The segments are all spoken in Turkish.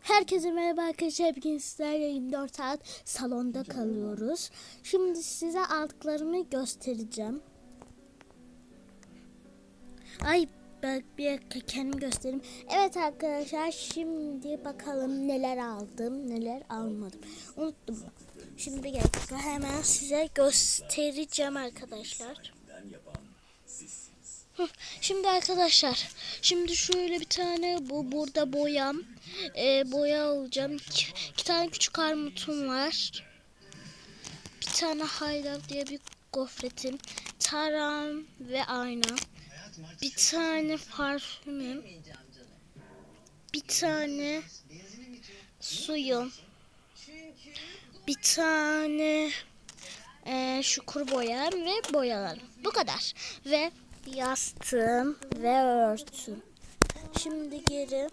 Herkese merhaba arkadaşlar. Bugün sizlerle 24 saat salonda kalıyoruz. Şimdi size aldıklarımı göstereceğim. Ay bak bir kendimi göstereyim. Evet arkadaşlar şimdi bakalım neler aldım neler almadım. Unuttum. Şimdi bir dakika hemen size göstereceğim arkadaşlar. Şimdi arkadaşlar, şimdi şöyle bir tane bu burada boyam, e, boya alacağım. İki, iki tane küçük armutum var. Bir tane haylav diye bir gofretim, taram ve ayna. Bir tane parfümüm. Bir tane suyum. Bir tane e, şu kuru boyam ve boyalarım. Bu kadar. Ve yastığım ve örtüm. Şimdi geri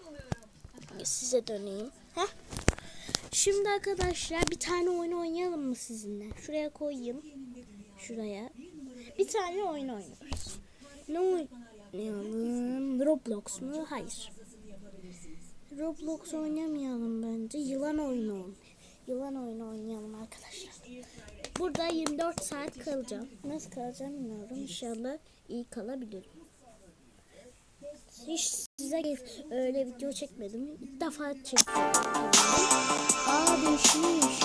size döneyim. Heh. Şimdi arkadaşlar bir tane oyun oynayalım mı sizinle? Şuraya koyayım. Şuraya. Bir tane oyun oynuyoruz. Ne oynayalım? Roblox mu? Hayır. Roblox oynamayalım bence. Yılan oyunu oynayalım. Yılan oyunu oynayalım arkadaşlar. Burada 24 saat kalacağım. Nasıl kalacağım bilmiyorum. İnşallah iyi kalabilirim. Hiç size öyle video çekmedim. İlk defa çektim. Aa değişmiş.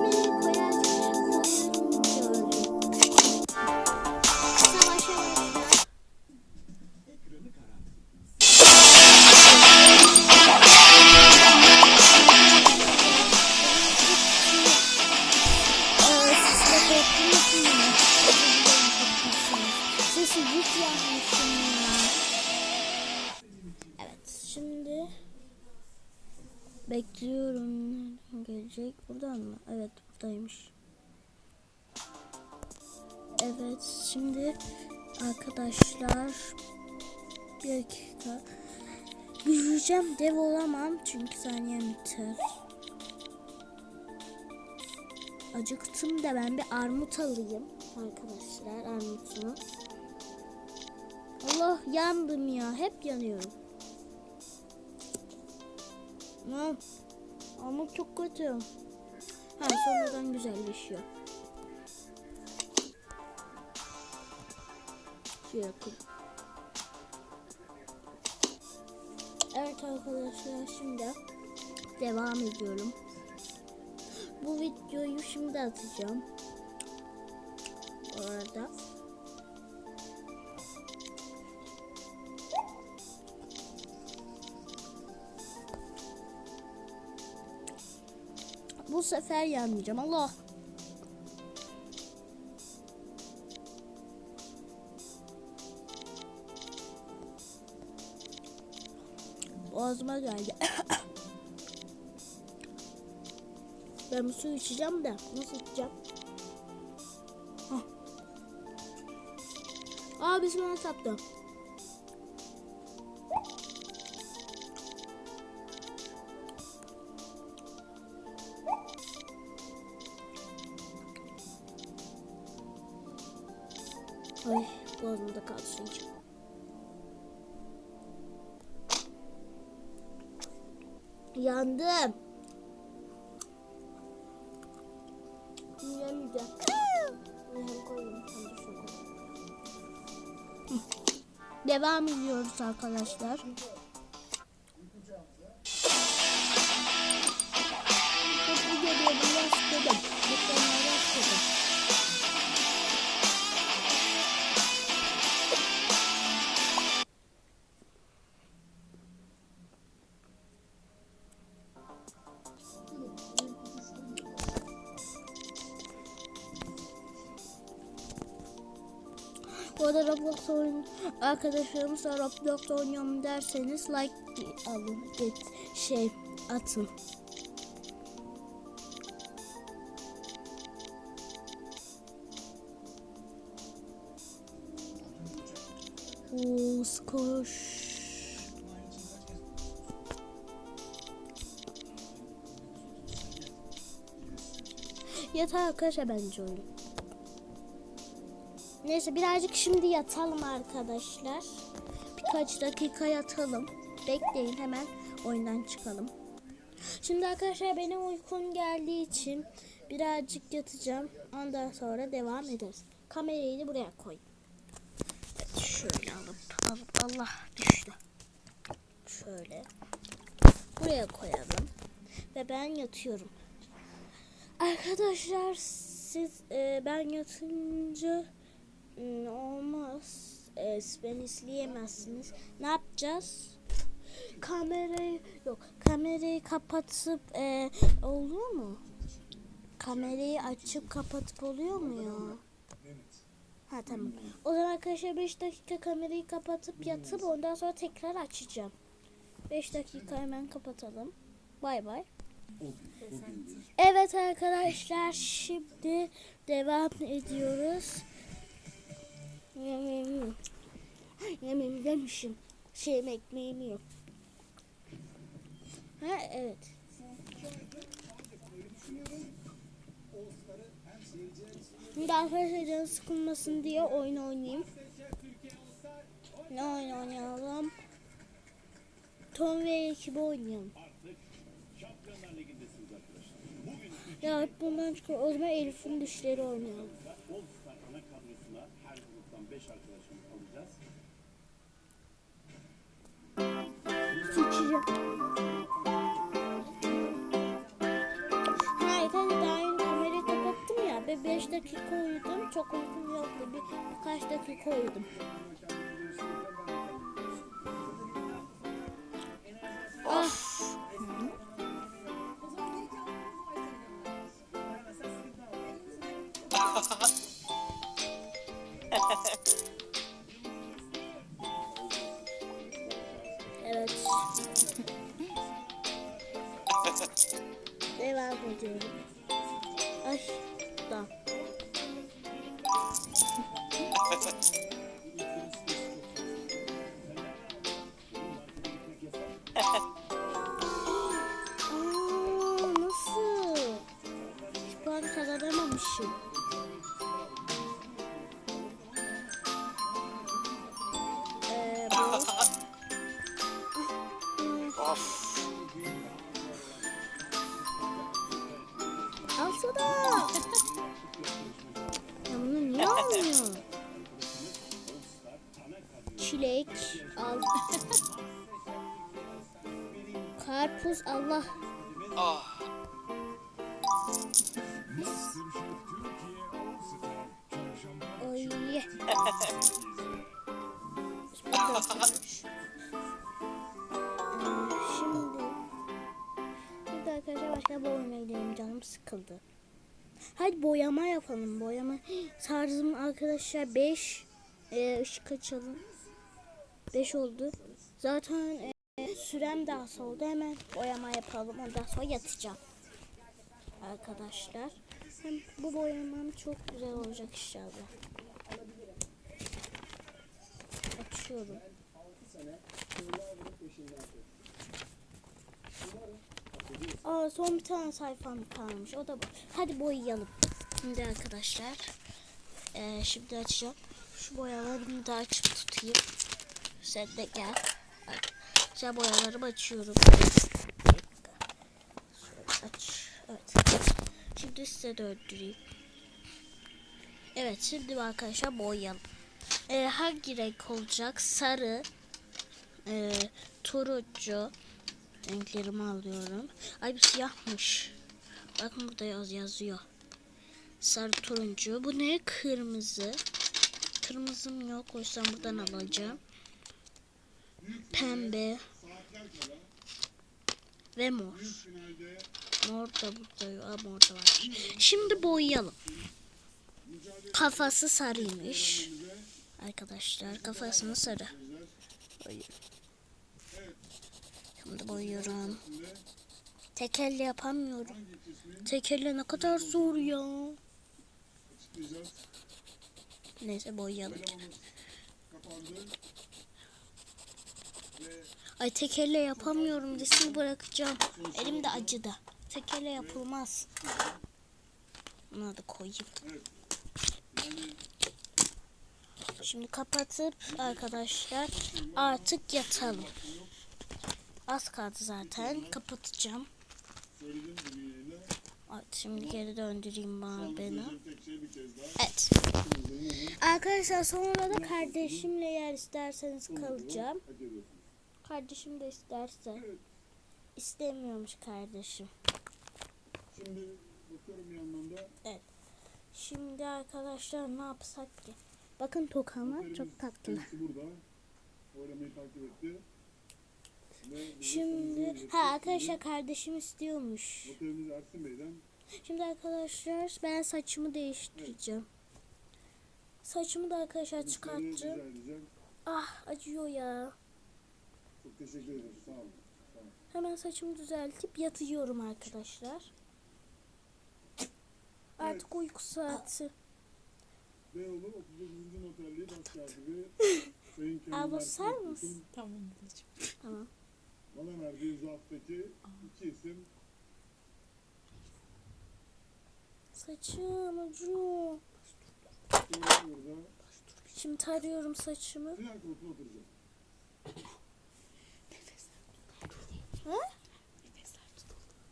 me. Bekliyorum gelecek buradan mı? Evet buradaymış. Evet şimdi arkadaşlar bir dakika yürüyeceğim dev olamam çünkü saniyem biter. Acıktım da ben bir armut alayım arkadaşlar armutunu. Allah yandım ya hep yanıyorum. Ha, ama çok kötü. Ha sonradan güzelleşiyor. Koy. Evet arkadaşlar şimdi devam ediyorum. Bu videoyu şimdi atacağım. Bu arada. Bu sefer yanmayacağım. Allah. Boğazıma geldi. ben bu suyu içeceğim de nasıl içeceğim? Hah. Aa bizim bana Ay boğazımda kaldı şimdi. Yandım. Devam ediyoruz arkadaşlar. Bu arada Roblox oyun arkadaşlarımızla Roblox oynuyorum derseniz like alın get şey atın. Oğuz koş. Yeter arkadaşlar bence oyun. Neyse birazcık şimdi yatalım arkadaşlar. Birkaç dakika yatalım. Bekleyin hemen oyundan çıkalım. Şimdi arkadaşlar benim uykum geldiği için birazcık yatacağım. Ondan sonra devam ederiz. Kamerayı da buraya koy. Evet, şöyle alıp, alıp Allah düştü. Şöyle buraya koyalım ve ben yatıyorum. Arkadaşlar siz e, ben yatınca olmaz. E, beni izleyemezsiniz. Ne yapacağız? Kamerayı yok. Kamerayı kapatıp e, oluyor mu? Kamerayı açıp kapatıp oluyor mu ya? Ha tamam. O zaman arkadaşlar 5 dakika kamerayı kapatıp yatıp ondan sonra tekrar açacağım. 5 dakika hemen kapatalım. Bay bay. Evet arkadaşlar şimdi devam ediyoruz. Yemeğimi demişim. Şeyim ekmeğimi yok. Ha evet. Şimdi arkadaşlar canı sıkılmasın diye oyun oynayayım. Ne oyun oynayalım? Tom ve ekibi oynayalım. Ya bundan çıkıyor. O zaman Elif'in düşleri oynayalım. Sıçacağım. Hayır hadi daha yeni kamerayı kapattım ya. Bir 5 dakika uyudum. Çok uykum yoktu. Bir, birkaç dakika uyudum. Of. Çilek al. Karpuz Allah. Ah. Oy. Şimdi Şimdi arkadaşlar başka bir oyuna gidelim canım sıkıldı. Hadi boyama yapalım boyama. Tarzım arkadaşlar 5 ee, ışık açalım. 5 oldu. Zaten e, sürem de az oldu. Hemen boyama yapalım. Ondan sonra yatacağım. Arkadaşlar. Hem bu boyamam çok güzel olacak inşallah. Açıyorum. Aa, son bir tane sayfam kalmış. O da bu. Hadi boyayalım. Şimdi arkadaşlar. eee, şimdi açacağım. Şu boyalarımı da açıp tutayım. Sen de gel. Güzel boyalarımı açıyorum. Şöyle aç. Evet. Şimdi size döndüreyim. Evet şimdi arkadaşlar boyayalım. Ee, hangi renk olacak? Sarı, e, turuncu renklerimi alıyorum. Ay bu siyahmış. Bakın burada yaz yazıyor. Sarı turuncu. Bu ne? Kırmızı. Kırmızım yok. O yüzden buradan alacağım. Pembe. Ve mor. Mor da burada. Aa, mor da var. Şimdi boyayalım. Kafası sarıymış. Arkadaşlar kafasını sarı. Boyuyorum. Şimdi boyuyorum. Tek elle yapamıyorum. Tek elle ne kadar zor ya. Neyse boyayalım. Ay tek elle yapamıyorum desini bırakacağım. Elim de acıdı. Tek elle yapılmaz. Bunu da koyayım. Şimdi kapatıp arkadaşlar artık yatalım. Az kaldı zaten. Kapatacağım. Evet, şimdi geri döndüreyim bana beni. Evet. Arkadaşlar sonra da kardeşimle yer isterseniz kalacağım. Kardeşim de isterse. İstemiyormuş kardeşim. Şimdi bakıyorum yandan da Şimdi arkadaşlar ne yapsak ki? Bakın tokama çok tatlı. burada. Oylamayı takip etti. Ve Şimdi ha arkadaşlar kardeşim istiyormuş. Şimdi arkadaşlar ben saçımı değiştireceğim. Saçımı da arkadaşlar çıkartacağım. Ah acıyor ya. Çok teşekkür ederim. Sağ olun. Hemen saçımı düzeltip yatıyorum arkadaşlar. Artık uyku saati. Beyoğlu 39. Noterliği Başkatibi Sayın Kemal Abla sar mısın? Tamam. Bana verdiği zarftaki iki isim Saçım burada Şimdi tarıyorum saçımı. final koltuğuna oturacak. Ha,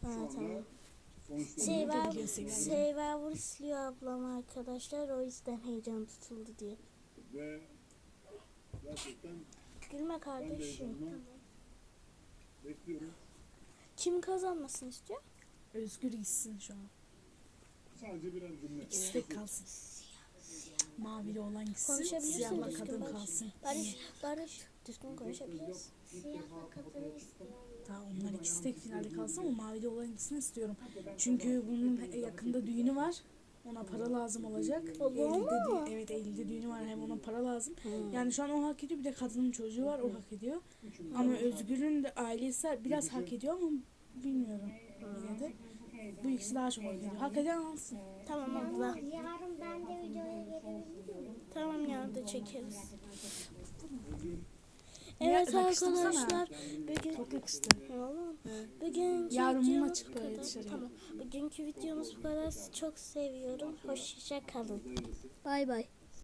Şu tamam. geldi. Survivor istiyor ablam arkadaşlar. O yüzden heyecan tutuldu diye. ve gerçekten Gülme kardeşim. Bekliyorum. Kim kazanmasını istiyor? Özgür gitsin şu an. Sadece birer cümle. İstek kalsın. Mavili olan gitsin. Konuşabilirsin Siyahla düzgün kadın konuş. kalsın. Barış, Barış. Düzgün konuşabiliriz. Daha onlar ikisi tek finalde kalsın ama mavili olan gitsin istiyorum. Çünkü bunun yakında düğünü var. Ona para lazım olacak. Eylül'de mi? dü- evet Eylül'de düğünü var hem ona para lazım. Yani şu an o hak ediyor bir de kadının çocuğu var o hak ediyor. Ama Özgür'ün de ailesi biraz hak ediyor ama bilmiyorum yine de. Bu ikisi daha çok hak ediyor. Hak eden alsın. Tamam abla. Yarın ben de videoya gelebilir miyim? Tamam yarın da çekeriz. Ya, Evet yakıştırsana. arkadaşlar. Bugün Çok yakıştı. Bugünkü Yarın kadar. dışarıya. Tamam. Bugünkü videomuz bu kadar. Sizi çok seviyorum. Hoşça kalın. Bay bay.